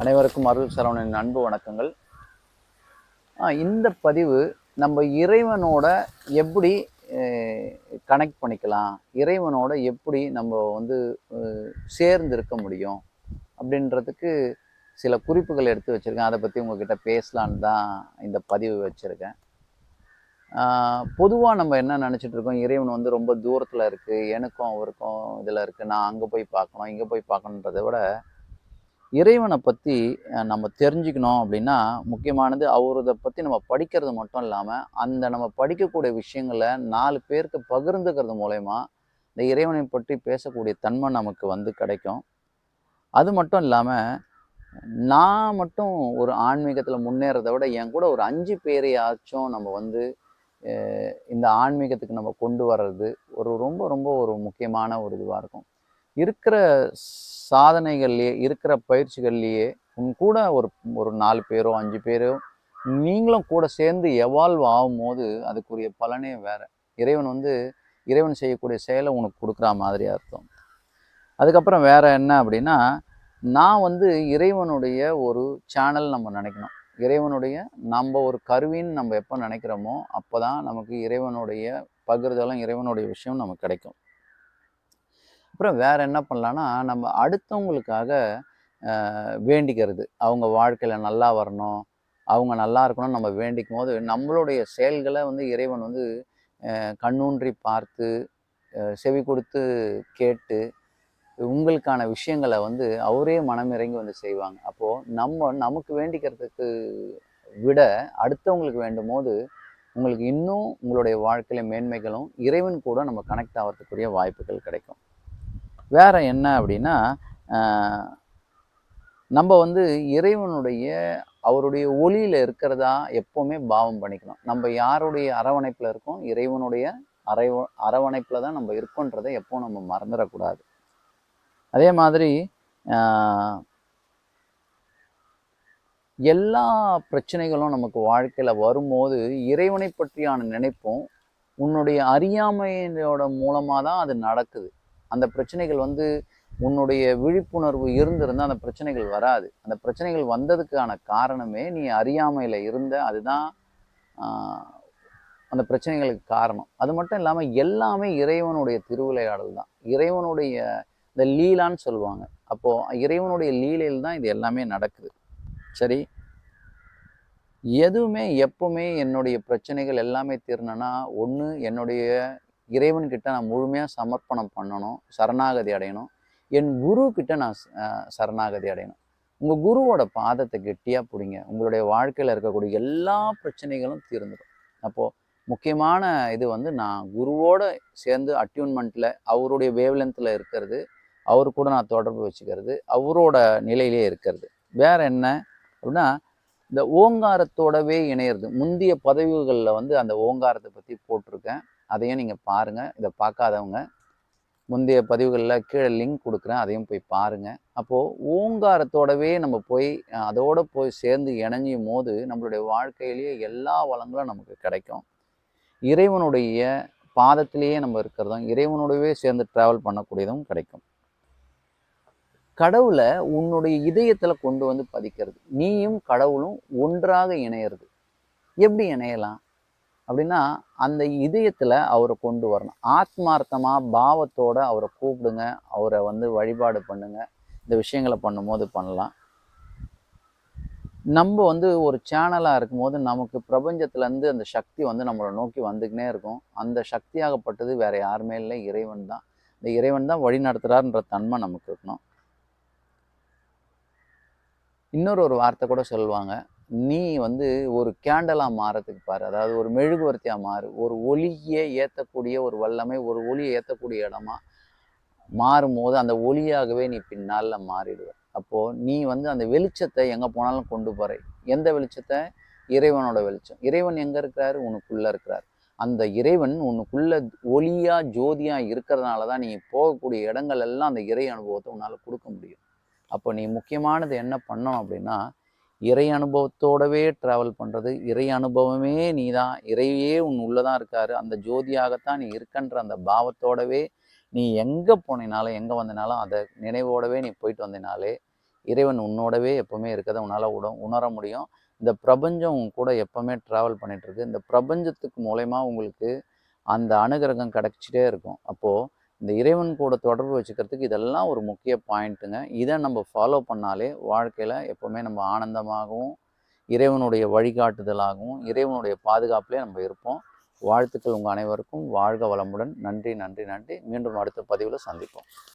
அனைவருக்கும் அருள் சரவணன் அன்பு வணக்கங்கள். இந்த பதிவு நம்ம இறைவனோட எப்படி கனெக்ட் பண்ணிக்கலாம் இறைவனோட எப்படி நம்ம வந்து சேர்ந்து இருக்க முடியும் அப்படின்றதுக்கு சில குறிப்புகள் எடுத்து வச்சுருக்கேன். அதை பற்றி உங்ககிட்ட பேசலான்னு தான் இந்த பதிவு வச்சுருக்கேன். பொதுவாக நம்ம என்ன நினச்சிட்டு இருக்கோம்? இறைவன் வந்து ரொம்ப தூரத்தில் இருக்குது எனக்கும் அவருக்கும் இதில் இருக்குது நான் அங்கே போய் பார்க்கணும் இங்கே போய் பார்க்கணுன்றதை விட இறைவனை பற்றி நம்ம தெரிஞ்சுக்கணும் அப்படின்னா முக்கியமானது அவரதை பற்றி நம்ம படிக்கிறது மட்டும் இல்லாமல் அந்த நம்ம படிக்கக்கூடிய விஷயங்களை நாலு பேருக்கு பகிர்ந்துக்கிறது மூலயமா இந்த இறைவனை பற்றி பேசக்கூடிய தன்மை நமக்கு வந்து கிடைக்கும். அது மட்டும் இல்லாமல் நான் மட்டும் ஒரு ஆன்மீகத்தில் முன்னேறதை விட என் கூட ஒரு அஞ்சு பேரையாச்சும் நம்ம வந்து இந்த ஆன்மீகத்துக்கு நம்ம கொண்டு வர்றது ஒரு ரொம்ப ரொம்ப ஒரு முக்கியமான ஒரு இதுவாக இருக்கும். இருக்கிற சாதனைகள்லேயே இருக்கிற பயிற்சிகள்லேயே உன் கூட ஒரு ஒரு நாலு பேரோ அஞ்சு பேரோ நீங்களும் கூட சேர்ந்து எவால்வ் ஆகும்போது அதுக்குரிய பலனே வேற. இறைவன் வந்து இறைவன் செய்யக்கூடிய செயலை உனக்கு கொடுக்குற மாதிரி அர்த்தம். அதுக்கப்புறம் வேற என்ன அப்படின்னா நான் வந்து இறைவனுடைய ஒரு சேனல் நம்ம நினைக்கணும். இறைவனுடைய நம்ம ஒரு கருவின்னு நம்ம எப்போ நினைக்கிறோமோ அப்போ தான் நமக்கு இறைவனுடைய பகிர்தலும் இறைவனுடைய விஷயம் நமக்கு கிடைக்கும். அப்புறம் வேற என்ன பண்ணலான்னா நம்ம அடுத்தவங்களுக்காக வேண்டிக்கிறது. அவங்க வாழ்க்கையில் நல்லா வரணும் அவங்க நல்லா இருக்கணும்னு நம்ம வேண்டிக்கும் போது நம்மளுடைய செயல்களை வந்து இறைவன் வந்து கண்ணூன்றி பார்த்து செவி கொடுத்து கேட்டு உங்களுக்கான விஷயங்களை வந்து அவரே மனமிறங்கி வந்து செய்வாங்க. அப்போது நம்ம நமக்கு வேண்டிக்கிறதுக்கு விட அடுத்தவங்களுக்கு வேண்டும் போது உங்களுக்கு இன்னும் உங்களுடைய வாழ்க்கையில் மேன்மைகளும் இறைவன் கூட நம்ம கனெக்ட் ஆகிறதுக்குரிய வாய்ப்புகள் கிடைக்கும். வேற என்ன அப்படின்னா நம்ம வந்து இறைவனுடைய அவருடைய ஒளியில இருக்கிறதா எப்பவுமே பாவம் பண்ணிக்கணும். நம்ம யாருடைய அரவணைப்புல இருக்கோம்? இறைவனுடைய அரை அரவணைப்புல தான் நம்ம இருக்கோன்றதை எப்போ நம்ம மறந்துடக்கூடாது. அதே மாதிரி எல்லா பிரச்சனைகளும் நமக்கு வாழ்க்கையில் வரும்போது இறைவனை பற்றியான நினைப்பும் உன்னுடைய அறியாமையோட மூலமாக தான் அது நடக்குது. அந்த பிரச்சனைகள் வந்து உன்னுடைய விழிப்புணர்வு இருந்திருந்தால் அந்த பிரச்சனைகள் வராது. அந்த பிரச்சனைகள் வந்ததுக்கான காரணமே நீ அறியாமையில் இருந்த அதுதான் அந்த பிரச்சனைகளுக்கு காரணம். அது மட்டும் இல்லாமல் எல்லாமே இறைவனுடைய திருவிளையாடல் தான். இறைவனுடைய இந்த லீலான்னு சொல்லுவாங்க. அப்போது இறைவனுடைய லீலையில் தான் இது எல்லாமே நடக்குது. சரி? எதுவுமே எப்பவுமே என்னுடைய பிரச்சனைகள் எல்லாமே தீரணும்னா ஒன்று என்னுடைய இறைவன்கிட்ட நான் முழுமையாக சமர்ப்பணம் பண்ணணும் சரணாகதி அடையணும். என் குரு கிட்ட நான் சரணாகதி அடையணும். உங்கள் குருவோட பாதத்தை கெட்டியாக பிடிங்க. உங்களுடைய வாழ்க்கையில் இருக்கக்கூடிய எல்லா பிரச்சனைகளும் தீர்ந்துடும் அப்போது முக்கியமான இது வந்து நான் குருவோட சேர்ந்து அட்யூன்மெண்ட்டில் அவருடைய வேவ்லென்த்தில் இருக்கிறது அவர் கூட நான் தொடர்பு வச்சுக்கிறது அவரோட நிலையிலே இருக்கிறது. வேற என்ன அப்படின்னா இந்த ஓங்காரத்தோடவே இணையிறது. முந்தைய பதவிகளில் வந்து அந்த ஓங்காரத்தை பற்றி போட்டிருக்கேன். அதையும் நீங்கள் பாருங்கள் இதை பார்க்காதவங்க முந்தைய பதிவுகளில் கீழே லிங்க் கொடுக்குறேன். அதையும் போய் பாருங்கள் அப்போது ஓங்காரத்தோடவே நம்ம போய் அதோடு அதோட போய் சேர்ந்து இணைஞ்சும் போது நம்மளுடைய வாழ்க்கையிலேயே எல்லா வளங்களும் நமக்கு கிடைக்கும். இறைவனுடைய பாதத்திலேயே நம்ம இருக்கிறதும் இறைவனோடவே சேர்ந்து ட்ராவல் பண்ணக்கூடியதும் கிடைக்கும். கடவுளை உன்னுடைய இதயத்தில் கொண்டு வந்து பதிக்கிறது. நீயும் கடவுளும் ஒன்றாக இணையிறது. எப்படி இணையலாம்? அப்படின்னா அந்த இதயத்தில் அவரை கொண்டு வரணும். ஆத்மார்த்தமாக பாவத்தோடு அவரை கூப்பிடுங்க. அவரை வந்து வழிபாடு பண்ணுங்க. இந்த விஷயங்களை பண்ணும்போது பண்ணலாம். நம்ம வந்து ஒரு சேனலாக இருக்கும்போது நமக்கு பிரபஞ்சத்துலேருந்து அந்த சக்தி வந்து நம்மளை நோக்கி வந்துக்கினே இருக்கும். அந்த சக்தியாகப்பட்டது வேற யாருமே இல்லை. இறைவன் தான். இந்த இறைவன் தான் வழி நடத்துகிறாருன்ற தன்மை நமக்கு இருக்கணும். இன்னொரு ஒரு வார்த்தை கூட சொல்லுவாங்க. நீ வந்து ஒரு கேண்டலாக மாறத்துக்கு பாரு. அதாவது ஒரு மெழுகுவர்த்தியாக மாறு. ஒரு ஒளியை ஏற்றக்கூடிய ஒரு வல்லமை ஒரு ஒளியை ஏற்றக்கூடிய இடமா மாறும்போது அந்த ஒளியாகவே நீ பின்னால் மாறிடுவ. அப்போது நீ வந்து அந்த வெளிச்சத்தை எங்கே போனாலும் கொண்டு போகிற எந்த வெளிச்சத்தை? இறைவனோட வெளிச்சம். இறைவன் எங்கே இருக்கிறாரு? உனக்குள்ளே இருக்கிறார். அந்த இறைவன் உனக்குள்ள ஒளியாக ஜோதியாக இருக்கிறதுனால தான் நீ போகக்கூடிய இடங்கள் எல்லாம் அந்த இறை அனுபவத்தை உன்னால் கொடுக்க முடியும். அப்போ நீ முக்கியமானது என்ன பண்ணணும் அப்படின்னா இறை அனுபவத்தோடவே ட்ராவல் பண்ணுறது இறை அனுபவமே நீ தான் இறையே உன் உள்ளதான் இருக்காரு. அந்த ஜோதியாகத்தான் நீ இருக்கன்ற அந்த பாவத்தோடவே நீ எங்கே போனினாலும் எங்கே வந்தனாலும் அதை நினைவோடவே நீ போயிட்டு வந்தினாலே இறைவன் உன்னோடவே எப்பவுமே இருக்கதை உன்னால் உட உணர முடியும். இந்த பிரபஞ்சம் கூட எப்பவுமே ட்ராவல் பண்ணிட்டு இருக்கு. இந்த பிரபஞ்சத்துக்கு மூலயமா உங்களுக்கு அந்த அனுகிரகம் கிடைச்சிட்டே இருக்கும். அப்போது இந்த இறைவன் கூட தொடர்பு வச்சுக்கிறதுக்கு இதெல்லாம் ஒரு முக்கிய பாயிண்ட்டுங்க. இதை நம்ம ஃபாலோ பண்ணாலே வாழ்க்கையில் எப்போவுமே நம்ம ஆனந்தமாகவும் இறைவனுடைய வழிகாட்டுதலாகவும் இறைவனுடைய பாதுகாப்புலேயே நம்ம இருப்போம். வாழ்த்துக்கள் உங்கள் அனைவருக்கும். வாழ்க வளமுடன். நன்றி நன்றி நன்றி. மீண்டும் அடுத்த பதிவில் சந்திப்போம்.